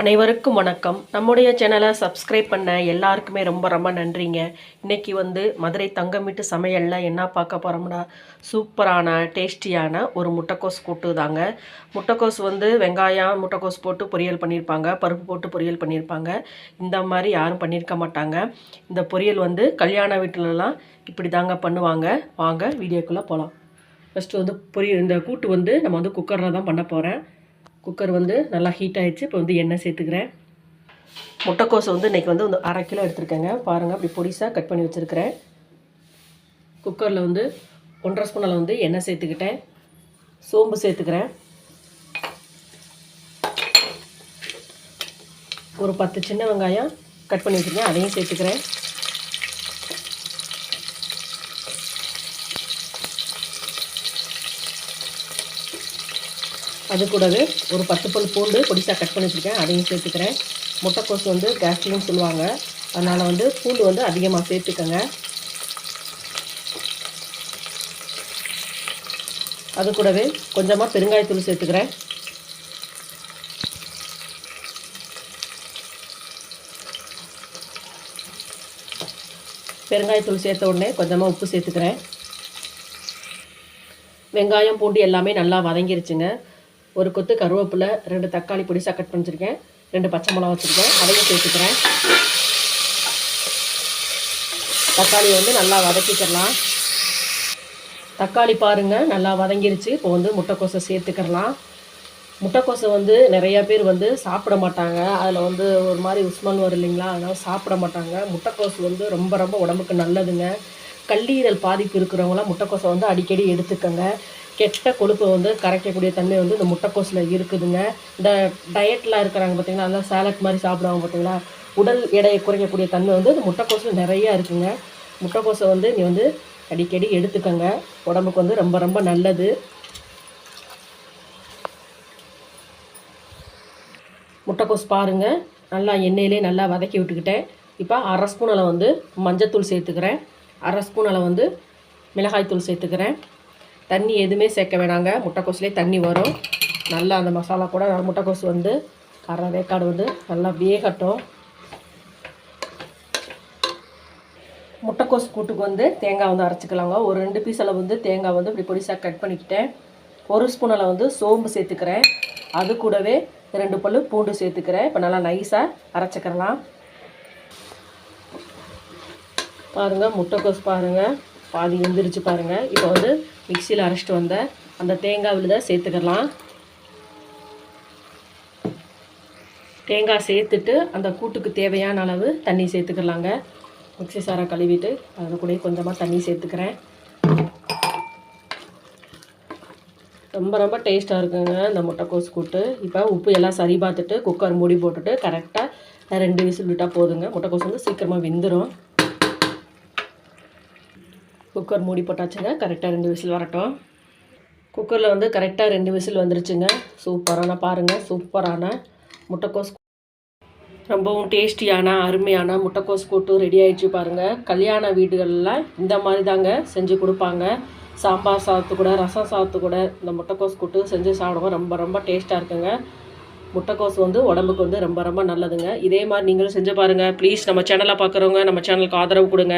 அனைவருக்கும் வணக்கம். நம்முடைய சேனலை சப்ஸ்கிரைப் பண்ண எல்லாருக்குமே ரொம்ப ரொம்ப நன்றிங்க. இன்னைக்கு வந்து மதுரை தங்கமிட்டு சமையலில் என்ன பார்க்க போகிறோம்னா சூப்பரான டேஸ்டியான ஒரு முட்டைக்கோஸ் கூட்டு தாங்க. முட்டைக்கோஸ் வந்து வெங்காயம் முட்டைக்கோஸ் போட்டு பொரியல் பண்ணியிருப்பாங்க பருப்பு போட்டு பொரியல் பண்ணியிருப்பாங்க இந்த மாதிரி யாரும் பண்ணியிருக்க மாட்டாங்க. இந்த பொரியல் வந்து கல்யாண வீட்டிலலாம் இப்படி தாங்க பண்ணுவாங்க. வாங்க வீடியோக்குள்ளே போகலாம் ஃபஸ்ட்டு வந்து பொரியல் இந்த கூட்டு வந்து நம்ம வந்து குக்கரில் தான் பண்ண போகிறேன் குக்கர் வந்து நல்லா ஹீட் ஆகிடுச்சு இப்போ வந்து எண்ணெய் சேர்த்துக்கிறேன். முட்டைக்கோஸ் வந்து இன்றைக்கி வந்து வந்து அரை கிலோ எடுத்துருக்கேங்க. பாருங்கள் அப்படி பொடிசாக கட் பண்ணி வச்சுருக்கிறேன். குக்கரில் வந்து ஒன்றரை ஸ்பூன் அளவு வந்து எண்ணெய் சேர்த்துக்கிட்டேன். சோம்பு சேர்த்துக்கிறேன். ஒரு பத்து சின்ன வெங்காயம் கட் பண்ணி வச்சுருக்கேன். அதையும் சேர்த்துக்கிறேன். அது கூடவே ஒரு பத்து பல் பூண்டு பொடிசாக கட் பண்ணி வச்சுருக்கேன் அதையும் சேர்த்துக்கிறேன். முட்டைக்கோஸ் வந்து கேஸ்ட்ரின்னு சொல்லுவாங்க. அதனால் வந்து பூண்டு வந்து அதிகமாக சேர்த்துக்கோங்க. அது கூடவே கொஞ்சமாக பெருங்காயத்தூள் சேர்த்துக்கிறேன். பெருங்காயத்தூள் சேர்த்த உடனே கொஞ்சமாக உப்பு சேர்த்துக்கிறேன். வெங்காயம் பூண்டு எல்லாமே நல்லா வதங்கிருச்சுங்க. ஒரு கொத்து கருவேப்பிலை ரெண்டு தக்காளி பொடிசாக கட் பண்ணிச்சிருக்கேன். ரெண்டு பச்சை மிளகா வச்சுருக்கேன். அதையும் சேர்த்துக்கிறேன். தக்காளியை வந்து நல்லா வதக்கிக்கிறலாம். தக்காளி பாருங்கள் நல்லா வதங்கிருச்சு. இப்போ வந்து முட்டைக்கோசை சேர்த்துக்கிறலாம். முட்டைக்கோசை வந்து நிறையா பேர் வந்து சாப்பிட மாட்டாங்க. அதில் வந்து ஒரு மாதிரி உஸ்மான் வரும் இல்லைங்களா? அதனால் சாப்பிட மாட்டாங்க. முட்டைக்கோசு வந்து ரொம்ப ரொம்ப உடம்புக்கு நல்லதுங்க. கல்லீரல் பாதிப்பு இருக்கிறவங்களாம் முட்டைக்கோசை வந்து அடிக்கடி எடுத்துக்கோங்க. கெட்ட கொழுப்பை வந்து கரைக்கக்கூடிய தன்மை வந்து இந்த முட்டைக்கோஸில் இருக்குதுங்க. இந்த டயட்டில் இருக்கிறாங்க பார்த்தீங்களா அதெல்லாம் சேலட் மாதிரி சாப்பிடுவாங்க பார்த்தீங்களா உடல் எடையை குறைக்கக்கூடிய தன்மை வந்து இந்த முட்டைக்கோஸில் நிறையா இருக்குங்க. முட்டைக்கோஸை வந்து நீ வந்து அடிக்கடி எடுத்துக்கோங்க. உடம்புக்கு வந்து ரொம்ப ரொம்ப நல்லது. முட்டைக்கோஸ் பாருங்கள் நல்லா எண்ணெயிலே நல்லா வதக்கி விட்டுக்கிட்டேன். இப்போ அரை ஸ்பூன் அளவு வந்து மஞ்சத்தூள் சேர்த்துக்கிறேன். அரை ஸ்பூன் அளவு வந்து மிளகாய்த்தூள் சேர்த்துக்கிறேன். தண்ணி எதுவுமே சேர்க்க வேணாங்க. முட்டைக்கோஸ்லேயே தண்ணி வரும். நல்லா அந்த மசாலா கூட முட்டைக்கோஸ் வந்து அரை வேக்காடு வந்து நல்லா வேகட்டும். முட்டைக்கோஸ் கூட்டுக்கு வந்து தேங்காய் வந்து அரைச்சிக்கலாங்க. ஒரு ரெண்டு பீஸ் அளவு வந்து தேங்காய் வந்து இப்படி பொடிசாக கட் பண்ணிக்கிட்டேன். ஒரு ஸ்பூன் அளவு வந்து சோம்பு சேர்த்துக்கிறேன். அது கூடவே ரெண்டு பல் பூண்டு சேர்த்துக்கிறேன். இப்போ நல்லா நைஸாக அரைச்சிக்கிறலாம் பாருங்கள் முட்டைக்கோஸ் பாருங்கள் பாதி வெந்துருச்சு பாருங்கள் இப்போ வந்து மிக்சியில் அரைச்சிட்டு வந்த அந்த தேங்காய் விழுத சேர்த்துக்கலாம். தேங்காய் சேர்த்துட்டு அந்த கூட்டுக்கு தேவையான அளவு தண்ணி சேர்த்துக்கலாங்க. மிக்சி சாரை கழுவிட்டு அதில் கூட கொஞ்சமாக தண்ணி சேர்த்துக்கிறேன். ரொம்ப ரொம்ப டேஸ்ட்டாக இருக்குங்க இந்த முட்டைக்கோஸ் கூட்டு. இப்போ உப்பு எல்லாம் சரி பார்த்துட்டு குக்கர் மூடி போட்டுட்டு கரெக்டாக ரெண்டு விசில் விட்டால் போதுங்க. முட்டைக்கோஸ் வந்து சீக்கிரமாக வெந்துடும் குக்கர் மூடி போட்டாச்சுங்க. கரெக்டாக ரெண்டு விசில் வரட்டும். குக்கரில் வந்து கரெக்டாக ரெண்டு விசில் வந்துருச்சுங்க. சூப்பரான பாருங்கள் சூப்பரான முட்டைக்கோஸ் ரொம்பவும் டேஸ்டியான அருமையான முட்டைக்கோஸ் கூட்டு ரெடி ஆகிடுச்சு பாருங்கள் கல்யாண வீடுகளில் இந்த மாதிரி தாங்க செஞ்சு கொடுப்பாங்க. சாம்பார் சாதத்து கூட ரசம் சாதத்து கூட இந்த முட்டைக்கோஸ் கூட்டு செஞ்சு சாப்பிடுவோம். ரொம்ப ரொம்ப டேஸ்ட்டாக இருக்குங்க. முட்டைக்கோஸ் வந்து உடம்புக்கு வந்து ரொம்ப ரொம்ப நல்லதுங்க. இதே மாதிரி நீங்களும் செஞ்சு பாருங்கள் ப்ளீஸ் நம்ம சேனலை பார்க்குறவங்க நம்ம சேனலுக்கு ஆதரவு கொடுங்க.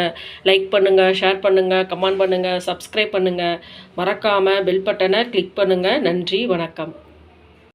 லைக் பண்ணுங்கள் ஷேர் பண்ணுங்கள் கமெண்ட் பண்ணுங்கள் சப்ஸ்கிரைப் பண்ணுங்கள் மறக்காமல் பெல் பட்டனை கிளிக் பண்ணுங்கள் நன்றி வணக்கம்.